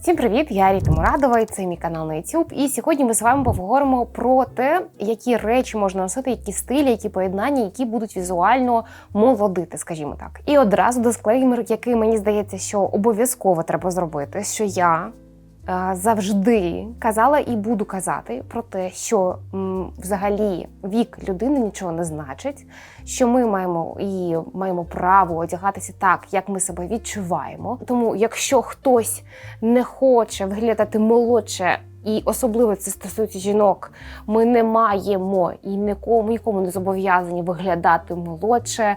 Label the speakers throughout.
Speaker 1: Всім привіт! Я Ріта Мурадова, і це мій канал на YouTube. І сьогодні ми з вами поговоримо про те, які речі можна носити, які стилі, які поєднання, які будуть візуально молодити, скажімо так. І одразу дисклеймер, який мені здається, що обов'язково треба зробити, що я. Е, Завжди казала і буду казати про те, що взагалі вік людини нічого не значить, що ми маємо і маємо право одягатися так, як ми себе відчуваємо. Тому, якщо хтось не хоче виглядати молодше, і особливо це стосується жінок, ми не маємо і нікому нікому не зобов'язані виглядати молодше.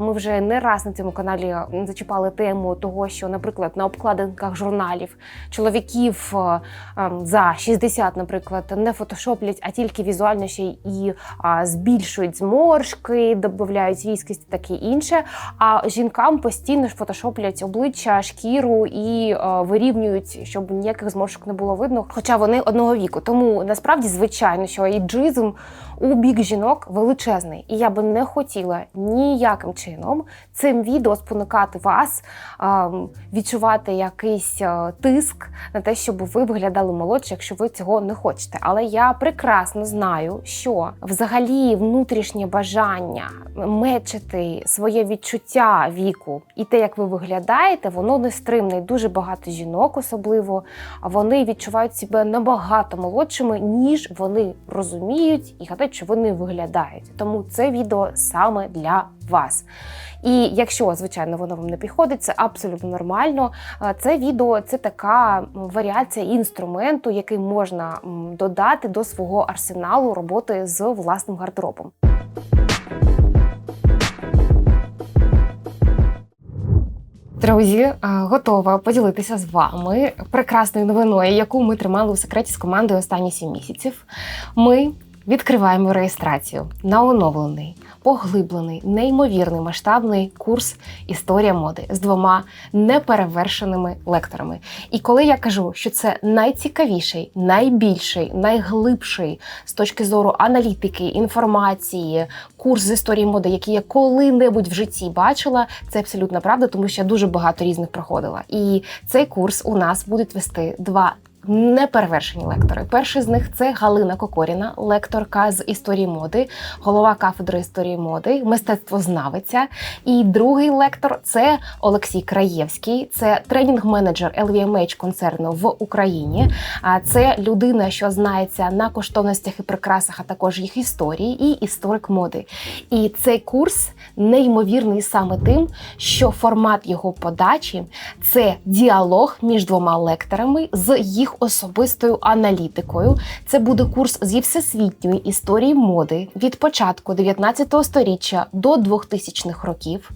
Speaker 1: Ми вже не раз на цьому каналі зачіпали тему того, що, наприклад, на обкладинках журналів чоловіків е, ем, за 60, наприклад, не фотошоплять, а тільки візуально ще і збільшують зморшки, додають різкість, таке інше. А жінкам постійно ж фотошоплять обличчя, шкіру і е, вирівнюють, щоб ніяких зморшок не було видно. Хоча вони одного віку. Тому насправді звичайно, що іджизм у бік жінок величезний, і я би не хотіла ніяким чином цим відео спонукати вас а, відчувати якийсь а, тиск на те, щоб ви виглядали молодше, якщо ви цього не хочете. Але я прекрасно знаю, що взагалі внутрішнє бажання мечити своє відчуття віку і те, як ви виглядаєте, воно нестримне. І Дуже багато жінок, особливо вони відчувають себе набагато молодшими, ніж вони розуміють і гадають, що вони виглядають. Тому це відео саме для вас. І якщо, звичайно, воно вам не підходить, це абсолютно нормально. Це відео це така варіація інструменту, який можна додати до свого арсеналу роботи з власним гардеробом. Друзі, готова поділитися з вами прекрасною новиною, яку ми тримали у секреті з командою останні 7 місяців. Ми відкриваємо реєстрацію на оновлений, поглиблений, неймовірний масштабний курс Історія моди з двома неперевершеними лекторами. І коли я кажу, що це найцікавіший, найбільший, найглибший з точки зору аналітики, інформації, курс з історії моди, який я коли-небудь в житті бачила, це абсолютно правда, тому що я дуже багато різних проходила. І цей курс у нас будуть вести два. Неперевершені лектори. Перший з них це Галина Кокоріна, лекторка з історії моди, голова кафедри історії моди, мистецтвознавиця. І другий лектор це Олексій Краєвський, це тренінг-менеджер LVMH концерну в Україні. А це людина, що знається на коштовностях і прикрасах, а також їх історії, і історик моди. І цей курс неймовірний саме тим, що формат його подачі це діалог між двома лекторами з їх особистою аналітикою. Це буде курс зі всесвітньої історії моди від початку 19 століття до 2000-х років.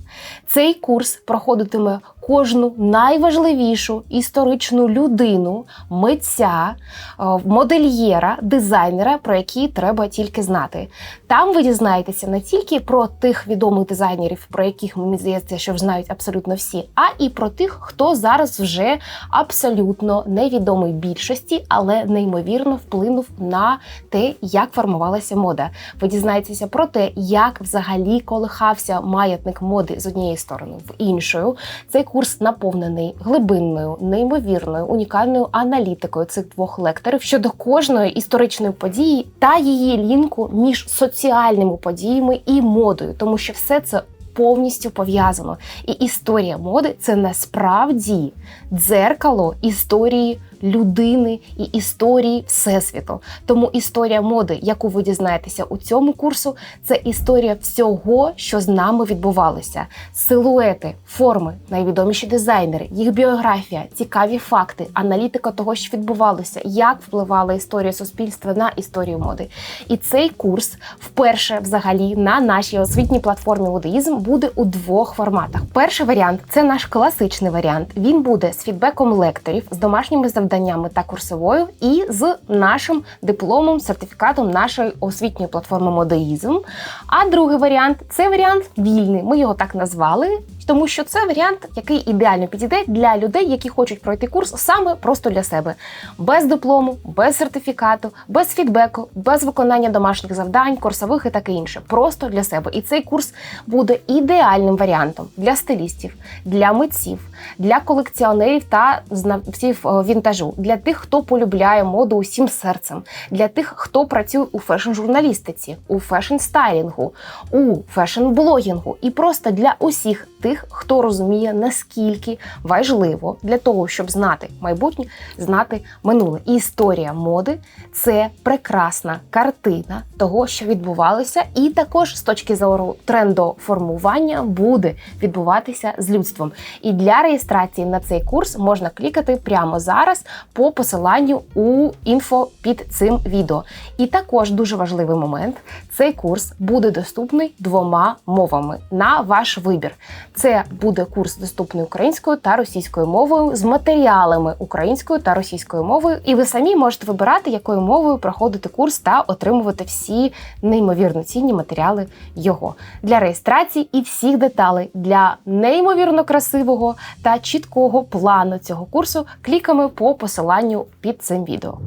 Speaker 1: Цей курс проходитиме кожну найважливішу історичну людину, митця, е, модельєра, дизайнера, про які треба тільки знати. Там ви дізнаєтеся не тільки про тих відомих дизайнерів, про яких мені здається, що знають абсолютно всі, а і про тих, хто зараз вже абсолютно невідомий більшості, але неймовірно вплинув на те, як формувалася мода. Ви дізнаєтеся про те, як взагалі колихався маятник моди з однієї сторони в іншою. Цей курс наповнений глибинною, неймовірною, унікальною аналітикою цих двох лекторів щодо кожної історичної події та її лінку між соціальними подіями і модою, тому що все це. Повністю пов'язано, і історія моди це насправді дзеркало історії людини і історії всесвіту. Тому історія моди, яку ви дізнаєтеся у цьому курсу, це історія всього, що з нами відбувалося: силуети, форми, найвідоміші дизайнери, їх біографія, цікаві факти, аналітика того, що відбувалося, як впливала історія суспільства на історію моди. І цей курс вперше взагалі на нашій освітній платформі Модеїзм буде у двох форматах. Перший варіант це наш класичний варіант. Він буде з фідбеком лекторів, з домашніми завданнями та курсовою, і з нашим дипломом, сертифікатом нашої освітньої платформи Модеїзм. А другий варіант це варіант вільний. Ми його так назвали, тому що це варіант, який ідеально підійде для людей, які хочуть пройти курс саме просто для себе, без диплому, без сертифікату, без фідбеку, без виконання домашніх завдань, курсових і таке інше. Просто для себе. І цей курс буде ідеальним варіантом для стилістів, для митців, для колекціонерів та знавців е, вінтажу, для тих, хто полюбляє моду усім серцем, для тих, хто працює у фешн-журналістиці, у фешн-стайлінгу, у фешн-блогінгу, і просто для усіх тих, хто розуміє, наскільки важливо для того, щоб знати майбутнє, знати минуле. І історія моди це прекрасна картина того, що відбувалося, і також з точки зору трендоформування буде відбуватися з людством. І для реєстрації на цей курс можна клікати прямо зараз по посиланню у інфо під цим відео. І також дуже важливий момент: цей курс буде доступний двома мовами на ваш вибір. Це буде курс доступний українською та російською мовою з матеріалами українською та російською мовою, і ви самі можете вибирати, якою мовою проходити курс та отримувати всі неймовірно цінні матеріали його для реєстрації і всіх деталей для неймовірно красивого та чіткого плану цього курсу. Кліками по посиланню під цим відео.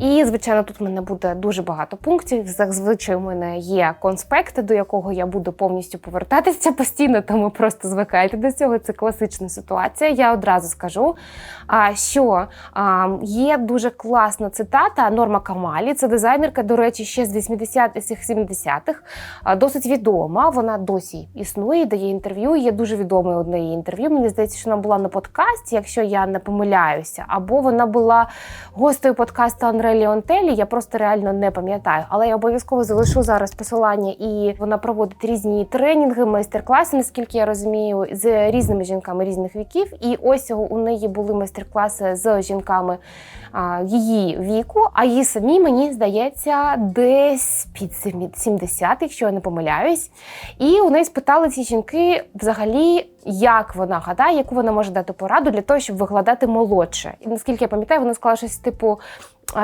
Speaker 1: І, звичайно, тут в мене буде дуже багато пунктів. Зазвичай у мене є конспект, до якого я буду повністю повертатися постійно, тому просто звикайте до цього. Це класична ситуація. Я одразу скажу, що є дуже класна цитата Норма Камалі. Це дизайнерка, до речі, ще з 80-х, 70-х. Досить відома. Вона досі існує, дає інтерв'ю. Є дуже відоме одне її інтерв'ю. Мені здається, що вона була на подкасті, якщо я не помиляюся, або вона була гостею подкасту Анре Ліонтелі. Я просто реально не пам'ятаю, але я обов'язково залишу зараз посилання, і вона проводить різні тренінги, майстер-класи, наскільки я розумію, з різними жінками різних віків. І ось у неї були майстер-класи з жінками а, її віку. А її самі мені здається, десь під 70, якщо я не помиляюсь. І у неї спитали ці жінки взагалі. Як вона гадає, яку вона може дати пораду для того, щоб виглядати молодше? І наскільки я пам'ятаю, вона сказала щось типу: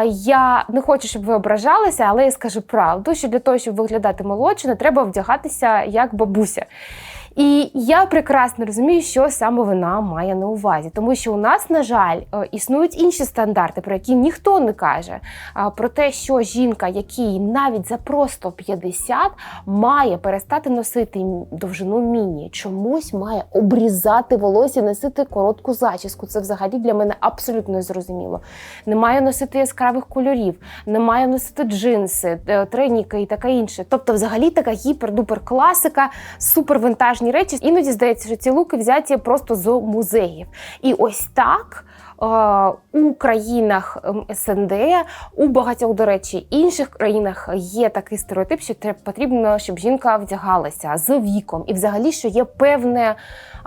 Speaker 1: я не хочу, щоб ви ображалися, але я скажу правду, що для того, щоб виглядати молодше, не треба вдягатися як бабуся. І я прекрасно розумію, що саме вона має на увазі, тому що у нас, на жаль, е, існують інші стандарти, про які ніхто не каже. Про те, що жінка, якій навіть за просто 50, має перестати носити довжину міні, чомусь має обрізати волосся, носити коротку зачіску. Це взагалі для мене абсолютно незрозуміло. Не має носити яскравих кольорів, не має носити джинси, е, треніки і таке інше. Тобто, взагалі, така гіпер-дупер класика, супервинтажні різні речі. Іноді здається, що ці луки взяті просто з музеїв. І ось так. У країнах ем, СНД, у багатьох, до речі, інших країнах є такий стереотип, що потрібно, щоб жінка вдягалася з віком, і взагалі, що є певне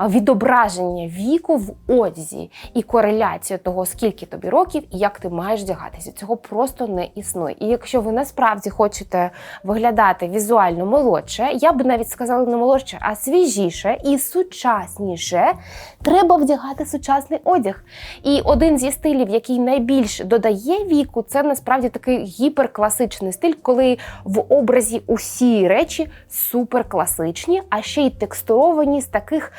Speaker 1: відображення віку в одязі і кореляція того, скільки тобі років і як ти маєш вдягатися. Цього просто не існує. І якщо ви насправді хочете виглядати візуально молодше, я би навіть сказала не молодше, а свіжіше і сучасніше, треба вдягати сучасний одяг. І один зі стилів, який найбільш додає віку, це насправді такий гіперкласичний стиль, коли в образі усі речі суперкласичні, а ще й текстуровані з таких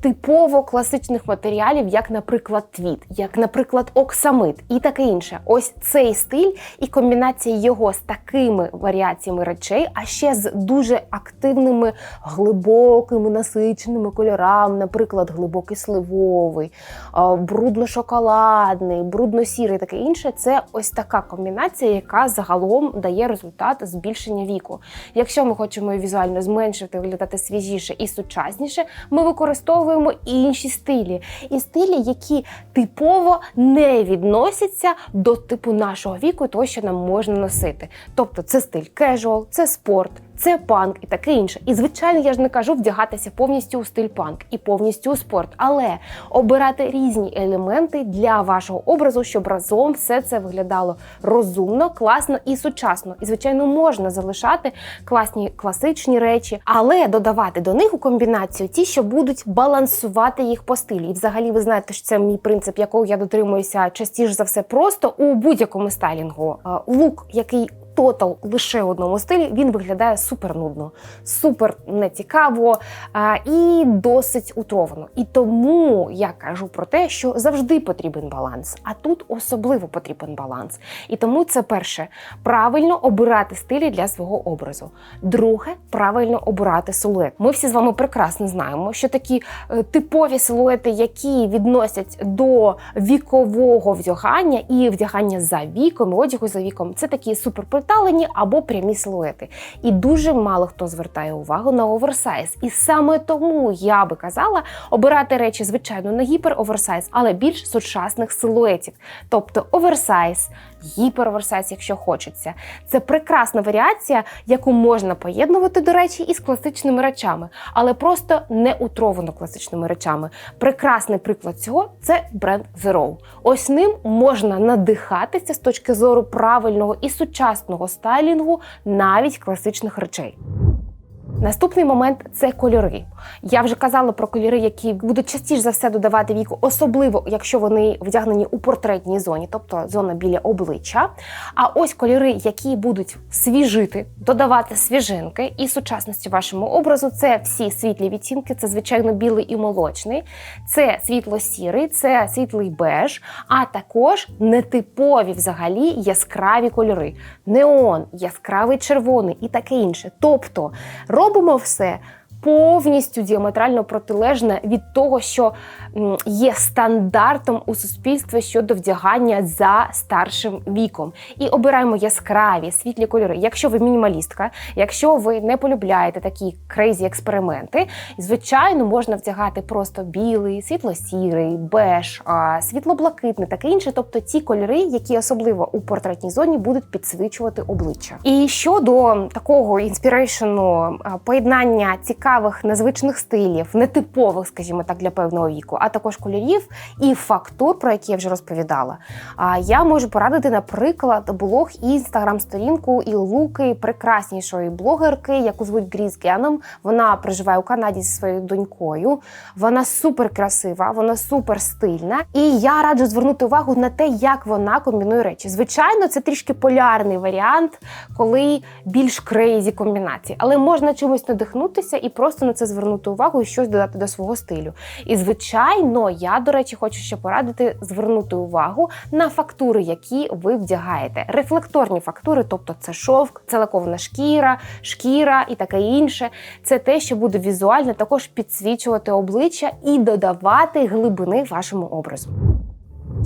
Speaker 1: типово класичних матеріалів, як, наприклад, твіт, як, наприклад, оксамит і таке інше. Ось цей стиль і комбінація його з такими варіаціями речей, а ще з дуже активними глибокими насиченими кольорами, наприклад, глибокий сливовий, брудно-шоколадний, брудно-сірий, таке інше. Це ось така комбінація, яка загалом дає результат збільшення віку. Якщо ми хочемо візуально зменшити, виглядати свіжіше і сучасніше, ми використовуємо використовуємо інші стилі, і стилі, які типово не відносяться до типу нашого віку, того, що нам можна носити. Тобто це стиль кежуал, це спорт, це панк і таке інше. І звичайно, я ж не кажу вдягатися повністю у стиль панк і повністю у спорт, але обирати різні елементи для вашого образу, щоб разом все це виглядало розумно, класно і сучасно. І звичайно, можна залишати класні класичні речі, але додавати до них у комбінацію ті, що будуть балансувати їх по стилі. І взагалі, ви знаєте, що це мій принцип, якого я дотримуюся частіше за все, просто у будь-якому стайлінгу. Лук, який тотал лише в одному стилі, він виглядає супер нудно, супер нецікаво і досить утровано. І тому я кажу про те, що завжди потрібен баланс, а тут особливо потрібен баланс. І тому це перше правильно обирати стилі для свого образу. Друге правильно обирати силует. Ми всі з вами прекрасно знаємо, що такі е, типові силуети, які відносять до вікового вдягання і вдягання за віком, і одягу за віком, це такі суперприталені або прямі силуети. І дуже мало хто звертає увагу на оверсайз. І саме тому я би казала обирати речі, звичайно, на гіпер-оверсайз, але більш сучасних силуетів, тобто оверсайз, гіпероверсайз, якщо хочеться. Це прекрасна варіація, яку можна поєднувати, до речі, із класичними речами, але просто не утровано класичними речами. Прекрасний приклад цього це бренд Zero. Ось ним можна надихатися з точки зору правильного і сучасного стайлінгу навіть класичних речей. Наступний момент це кольори. Я вже казала про кольори, які будуть частіше за все додавати віку, особливо якщо вони вдягнені у портретній зоні, тобто зона біля обличчя. А ось кольори, які будуть свіжити, додавати свіжинки і сучасності вашому образу, це всі світлі відтінки, це звичайно білий і молочний, це світло-сірий, це світлий беж, а також нетипові взагалі яскраві кольори, неон, яскравий червоний і таке інше. Тобто робимо все повністю діаметрально протилежне від того, що є стандартом у суспільстві щодо вдягання за старшим віком. І обираємо яскраві світлі кольори. Якщо ви мінімалістка, якщо ви не полюбляєте такі крейзі експерименти, звичайно, можна вдягати просто білий, світло-сірий, беж, світло-блакитний, таке інше, тобто ті кольори, які особливо у портретній зоні будуть підсвічувати обличчя. І щодо такого інспірейшену поєднання цікавих цікавих незвичних стилів, нетипових, скажімо так, для певного віку, а також кольорів і фактур, про які я вже розповідала. А я можу порадити, наприклад, блог і інстаграм-сторінку і луки прекраснішої блогерки, яку звуть Гріз Геном. Вона проживає у Канаді зі своєю донькою. Вона супер красива, вона супер стильна. І я раджу звернути увагу на те, як вона комбінує речі. Звичайно, це трішки полярний варіант, коли більш крейзі комбінації, але можна чимось надихнутися і просто на це звернути увагу і щось додати до свого стилю. І, звичайно, я, до речі, хочу ще порадити звернути увагу на фактури, які ви вдягаєте. Рефлекторні фактури, тобто це шовк, це лакована шкіра, шкіра і таке інше. Це те, що буде візуально також підсвічувати обличчя і додавати глибини вашому образу.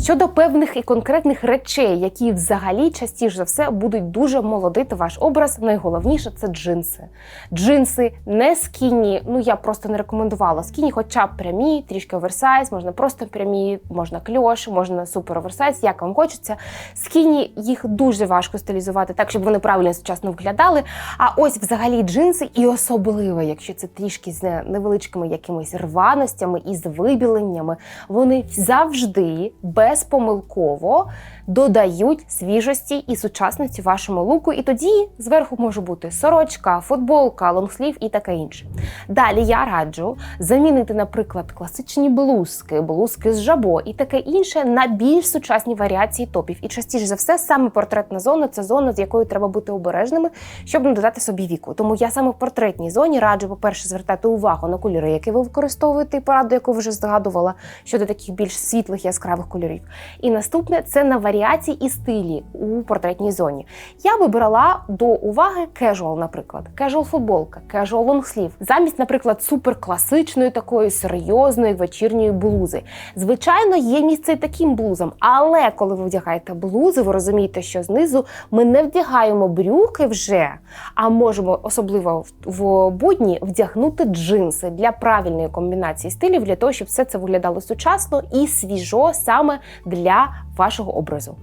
Speaker 1: Щодо певних і конкретних речей, які взагалі частіше за все будуть дуже молодити ваш образ, найголовніше це джинси. Джинси не скіні, ну я просто не рекомендувала скіні, хоча б прямі, трішки оверсайз, можна просто прямі, можна кльош, можна супер оверсайз, як вам хочеться. Скіні їх дуже важко стилізувати, так щоб вони правильно сучасно виглядали. А ось взагалі джинси, і особливо, якщо це трішки з невеличкими якимись рваностями і з вибіленнями, вони завжди без безпомилково додають свіжості і сучасності вашому луку, і тоді зверху може бути сорочка, футболка, лонгслів і таке інше. Далі я раджу замінити, наприклад, класичні блузки, блузки з жабо і таке інше на більш сучасні варіації топів. І частіше за все, саме портретна зона це зона, з якою треба бути обережними, щоб не додати собі віку. Тому я саме в портретній зоні раджу, по-перше, звертати увагу на кольори, які ви використовуєте, і пораду, яку вже згадувала щодо таких більш світлих яскравих кольорів. І наступне це на варіації і стилі у портретній зоні. Я вибирала до уваги кежуал, наприклад, кежуал футболка, кежуал лонгслів, замість, наприклад, суперкласичної такої серйозної вечірньої блузи. Звичайно, є місце і таким блузам, але коли ви вдягаєте блузи, ви розумієте, що знизу ми не вдягаємо брюки вже, а можемо особливо в будні вдягнути джинси для правильної комбінації стилів, для того, щоб все це виглядало сучасно і свіжо саме для вашого образу.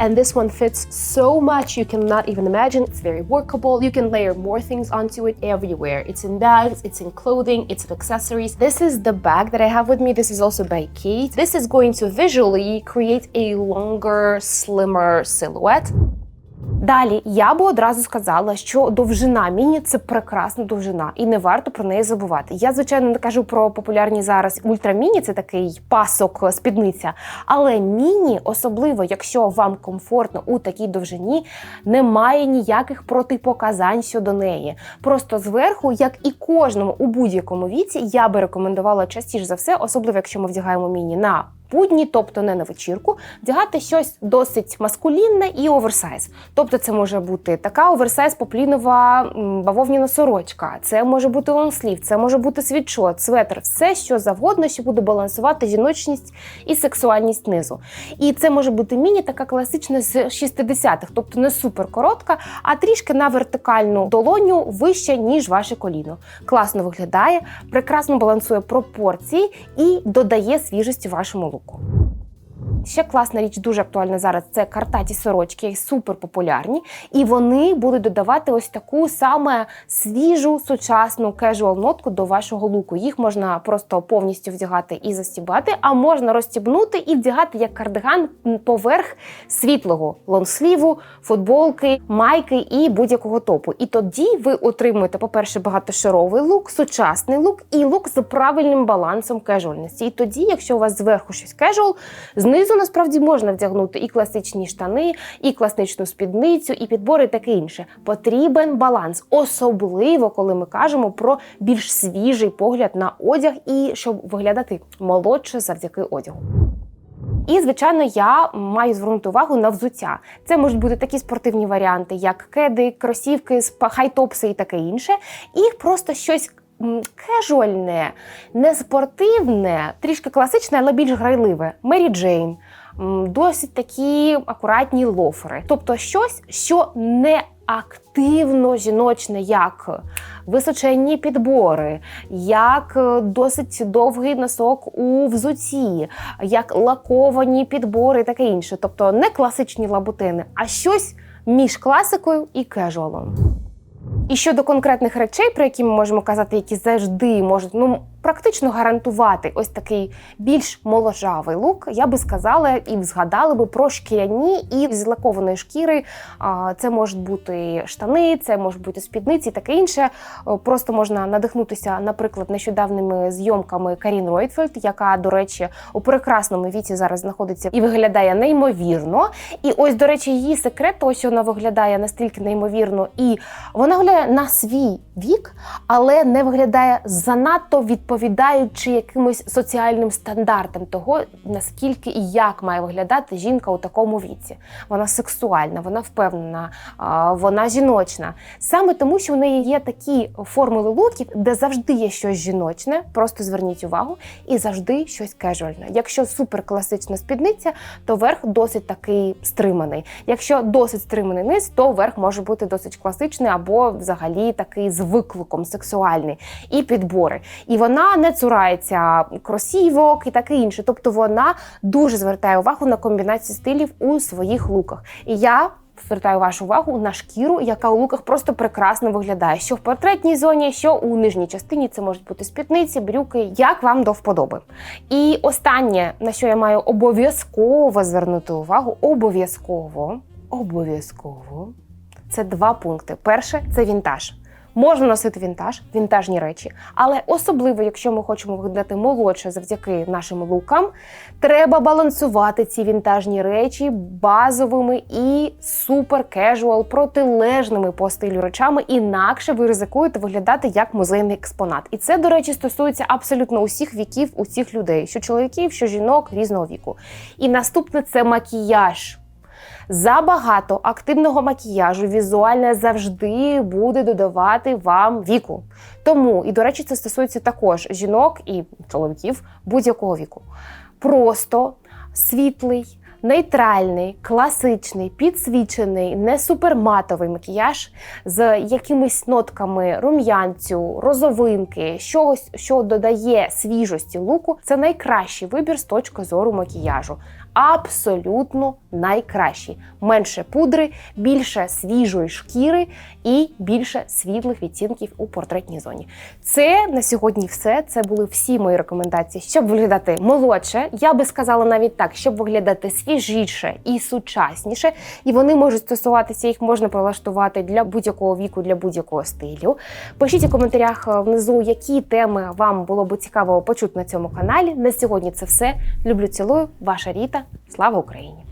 Speaker 1: And this one fits so much you cannot even imagine. It's very workable. You can layer more things onto it everywhere. It's in bags, it's in clothing, it's in accessories. This is the bag that I have with me. This is also by Kate. This is going to visually create a longer, slimmer silhouette. Далі я би одразу сказала, що довжина міні це прекрасна довжина, і не варто про неї забувати. Я звичайно не кажу про популярні зараз ультраміні, це такий пасок спідниця. Але міні, особливо якщо вам комфортно у такій довжині, немає ніяких протипоказань щодо неї. Просто зверху, як і кожному у будь-якому віці, я би рекомендувала частіше за все, особливо якщо ми вдягаємо міні на будні, тобто не на вечірку, вдягати щось досить маскулінне і оверсайз. Тобто, це може бути така оверсайз поплінова бавовняна сорочка, це може бути лонслів, це може бути світшот, светр, все що завгодно, що буде балансувати жіночність і сексуальність низу. І це може бути міні, така класична з 60-х, тобто не супер коротка, а трішки на вертикальну долоню вище, ніж ваше коліно. Класно виглядає, прекрасно балансує пропорції і додає свіжості вашому луку. 거고. Ще класна річ, дуже актуальна зараз. Це картаті сорочки, супер популярні, і вони будуть додавати ось таку саме свіжу сучасну кежуал нотку до вашого луку. Їх можна просто повністю вдягати і застібати, а можна розстібнути і вдягати як кардиган поверх світлого лонсліву, футболки, майки і будь-якого топу. І тоді ви отримуєте, по-перше, багатошаровий лук, сучасний лук і лук з правильним балансом кежуальності. І тоді, якщо у вас зверху щось кежуал, знизу насправді можна вдягнути і класичні штани, і класичну спідницю, і підбори, і таке інше. Потрібен баланс, особливо коли ми кажемо про більш свіжий погляд на одяг і щоб виглядати молодше завдяки одягу. І, звичайно, я маю звернути увагу на взуття. Це можуть бути такі спортивні варіанти, як кеди, кросівки, хайтопси і таке інше. І просто щось. Кежуальне, не спортивне, трішки класичне, але більш грайливе. Мері Джейн, досить такі акуратні лофери. Тобто щось, що не активно жіночне, як височенні підбори, як е, досить довгий носок у взуті, як лаковані підбори таке інше. Тобто не класичні лабутини, а щось між класикою і кежуалом. І щодо конкретних речей, про які ми можемо казати, які завжди можуть ну практично гарантувати ось такий більш моложавий лук, я би сказала і згадала би про шкіряні і з лакованої шкіри. Це можуть бути штани, це можуть бути спідниці, таке інше. Просто можна надихнутися, наприклад, нещодавними зйомками Карін Ройтфельд, яка, до речі, у прекрасному віці зараз знаходиться і виглядає неймовірно. І ось, до речі, її секрет, що вона виглядає настільки неймовірно, і вона виглядає на свій вік, але не виглядає занадто відповідаючи якимось соціальним стандартам того, наскільки і як має виглядати жінка у такому віці. Вона сексуальна, вона впевнена, вона жіночна. Саме тому, що в неї є такі формули луків, де завжди є щось жіночне, просто зверніть увагу, і завжди щось кежуальне. Якщо супер класична спідниця, то верх досить такий стриманий. Якщо досить стриманий низ, то верх може бути досить класичний або взагалі такий з викликом сексуальний і підбори. І вона не цурається кросівок і таке інше. Тобто вона дуже звертає увагу на комбінацію стилів у своїх луках. І я. Звертаю вашу увагу на шкіру, яка у луках просто прекрасно виглядає. Що в портретній зоні, що у нижній частині це можуть бути спідниці, брюки, як вам до вподоби. І останнє, на що я маю обов'язково звернути увагу, обов'язково, обов'язково, це два пункти. Перше це вінтаж. Можна носити вінтаж, вінтажні речі, але особливо, якщо ми хочемо виглядати молодше завдяки нашим лукам, треба балансувати ці вінтажні речі базовими і супер кежуал, протилежними по стилю речами. Інакше ви ризикуєте виглядати як музейний експонат. І це, до речі, стосується абсолютно усіх віків, усіх людей, що чоловіків, що жінок різного віку. І наступне це макіяж. Забагато активного макіяжу візуальне завжди буде додавати вам віку. Тому, і до речі, це стосується також жінок і чоловіків будь-якого віку. Просто світлий, нейтральний, класичний, підсвічений, не суперматовий макіяж з якимись нотками рум'янцю, розовинки, щось, що додає свіжості луку. Це найкращий вибір з точки зору макіяжу. Абсолютно найкращий. Менше пудри, більше свіжої шкіри і більше світлих відтінків у портретній зоні. Це на сьогодні все. Це були всі мої рекомендації, щоб виглядати молодше. Я би сказала навіть так, щоб виглядати свіжіше, і сучасніше, і вони можуть стосуватися, їх можна прилаштувати для будь-якого віку, для будь-якого стилю. Пишіть у коментарях е, внизу, які теми вам було б цікаво почути на цьому каналі. На сьогодні це все. Люблю, цілую, ваша Ріта. Слава Україні!